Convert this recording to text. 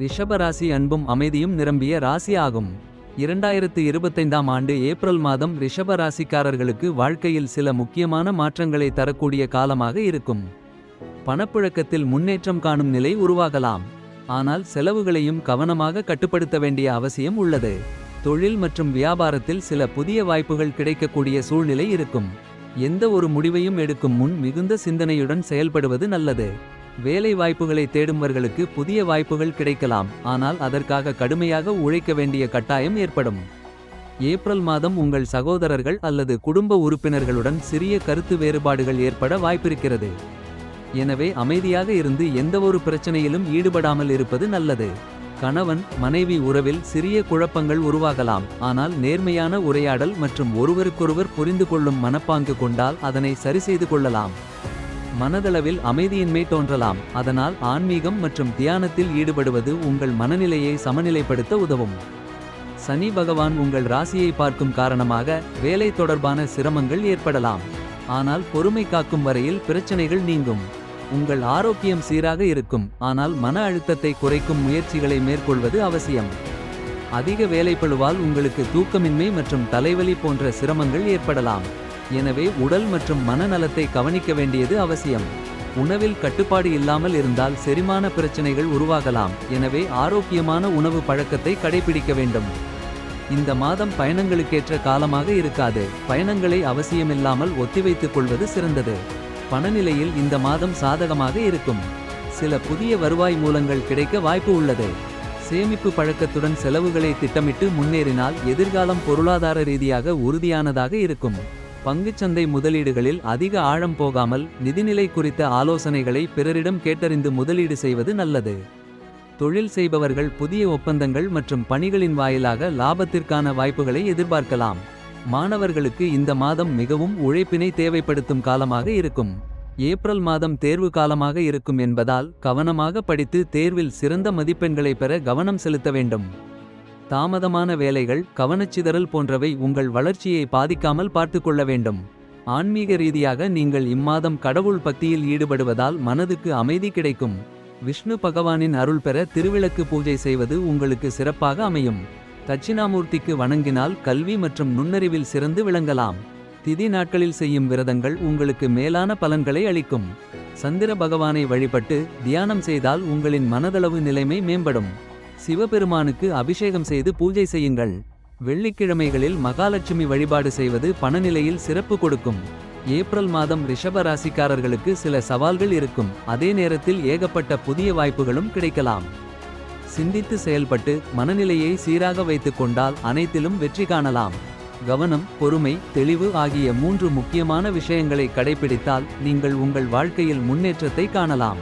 ரிஷபராசி அன்பும் அமைதியும் நிரம்பிய ராசி ஆகும் இரண்டாயிரத்து இருபத்தைந்தாம் ஆண்டு ஏப்ரல் மாதம் ரிஷப ராசிக்காரர்களுக்கு வாழ்க்கையில் சில முக்கியமான மாற்றங்களை தரக்கூடிய காலமாக இருக்கும். பணப்புழக்கத்தில் முன்னேற்றம் காணும் நிலை உருவாகலாம். ஆனால் செலவுகளையும் கவனமாக கட்டுப்படுத்த வேண்டிய அவசியம் உள்ளது. தொழில் மற்றும் வியாபாரத்தில் சில புதிய வாய்ப்புகள் கிடைக்கக்கூடிய சூழ்நிலை இருக்கும். எந்த ஒரு முடிவையும் எடுக்கும் முன் மிகுந்த சிந்தனையுடன் செயல்படுவது நல்லது. வேலை வாய்ப்புகளை தேடும்வர்களுக்கு புதிய வாய்ப்புகள் கிடைக்கலாம். ஆனால் அதற்காக கடுமையாக உழைக்க வேண்டிய கட்டாயம் ஏற்படும். ஏப்ரல் மாதம் உங்கள் சகோதரர்கள் அல்லது குடும்ப உறுப்பினர்களுடன் சிறிய கருத்து வேறுபாடுகள் ஏற்பட வாய்ப்பிருக்கிறது. எனவே அமைதியாக இருந்து எந்தவொரு பிரச்சனையிலும் ஈடுபடாமல் இருப்பது நல்லது. கணவன் மனைவி உறவில் சிறிய குழப்பங்கள் உருவாகலாம். ஆனால் நேர்மையான உரையாடல் மற்றும் ஒருவருக்கொருவர் புரிந்து கொள்ளும் மனப்பாங்கு கொண்டால் அதனை சரிசெய்து கொள்ளலாம். மனதளவில் அமைதியின்மை தோன்றலாம். அதனால் ஆன்மீகம் மற்றும் தியானத்தில் ஈடுபடுவது உங்கள் மனநிலையை சமநிலைப்படுத்த உதவும். சனி பகவான் உங்கள் ராசியை பார்க்கும் காரணமாக வேலை தொடர்பான சிரமங்கள் ஏற்படலாம். ஆனால் பொறுமை காக்கும் வரையில் பிரச்சனைகள் நீங்கும். உங்கள் ஆரோக்கியம் சீராக இருக்கும். ஆனால் மன அழுத்தத்தை குறைக்கும் முயற்சிகளை மேற்கொள்வது அவசியம். அதிக வேலைப்பளுவால் உங்களுக்கு தூக்கமின்மை மற்றும் தலைவலி போன்ற சிரமங்கள் ஏற்படலாம். எனவே உடல் மற்றும் மனநலத்தை கவனிக்க வேண்டியது அவசியம். உணவில் கட்டுப்பாடு இல்லாமல் இருந்தால் செரிமான பிரச்சனைகள் உருவாகலாம். எனவே ஆரோக்கியமான உணவு பழக்கத்தை கடைபிடிக்க வேண்டும். இந்த மாதம் பயணங்களுக்கேற்ற காலமாக இருக்காது. பயணங்களை அவசியமில்லாமல் ஒத்திவைத்துக் கொள்வது சிறந்தது. பணநிலையில் இந்த மாதம் சாதகமாக இருக்கும். சில புதிய வருவாய் மூலங்கள் கிடைக்க வாய்ப்பு உள்ளது. சேமிப்பு பழக்கத்துடன் செலவுகளை திட்டமிட்டு முன்னேறினால் எதிர்காலம் பொருளாதார ரீதியாக உறுதியானதாக இருக்கும். பங்குச்சந்தை முதலீடுகளில் அதிக ஆழம் போகாமல் நிதிநிலை குறித்த ஆலோசனைகளை பிறரிடம் கேட்டறிந்து முதலீடு செய்வது நல்லது. தொழில் செய்பவர்கள் புதிய ஒப்பந்தங்கள் மற்றும் பணிகளின் வாயிலாக லாபத்திற்கான வாய்ப்புகளை எதிர்பார்க்கலாம். மாணவர்களுக்கு இந்த மாதம் மிகவும் உழைப்பினை தேவைப்படுத்தும் காலமாக இருக்கும். ஏப்ரல் மாதம் தேர்வு காலமாக இருக்கும் என்பதால் கவனமாக படித்து தேர்வில் சிறந்த மதிப்பெண்களை பெற கவனம் செலுத்த வேண்டும். தாமதமான வேலைகள் கவனச்சிதறல் போன்றவை உங்கள் வளர்ச்சியை பாதிக்காமல் பார்த்துக்கொள்ள வேண்டும். ஆன்மீக ரீதியாக நீங்கள் இம்மாதம் கடவுள் பக்தியில் ஈடுபடுவதால் மனதுக்கு அமைதி கிடைக்கும். விஷ்ணு பகவானின் அருள் பெற திருவிளக்கு பூஜை செய்வது உங்களுக்கு சிறப்பாக அமையும். தட்சிணாமூர்த்திக்கு வணங்கினால் கல்வி மற்றும் நுண்ணறிவில் சிறந்து விளங்கலாம். திதி நாட்களில் செய்யும் விரதங்கள் உங்களுக்கு மேலான பலன்களை அளிக்கும். சந்திர பகவானை வழிபட்டு தியானம் செய்தால் உங்களின் மனதளவு நிலைமை மேம்படும். சிவபெருமானுக்கு அபிஷேகம் செய்து பூஜை செய்யுங்கள். வெள்ளிக்கிழமைகளில் மகாலட்சுமி வழிபாடு செய்வது பணநிலையில் சிறப்பு கொடுக்கும். ஏப்ரல் மாதம் ரிஷப ராசிக்காரர்களுக்கு சில சவால்கள் இருக்கும். அதே நேரத்தில் ஏகப்பட்ட புதிய வாய்ப்புகளும் கிடைக்கலாம். சிந்தித்து செயல்பட்டு மனநிலையை சீராக வைத்துக் கொண்டால் அனைத்திலும் வெற்றி காணலாம். கவனம் பொறுமை தெளிவு ஆகிய மூன்று முக்கியமான விஷயங்களை கடைபிடித்தால் நீங்கள் உங்கள் வாழ்க்கையில் முன்னேற்றத்தை காணலாம்.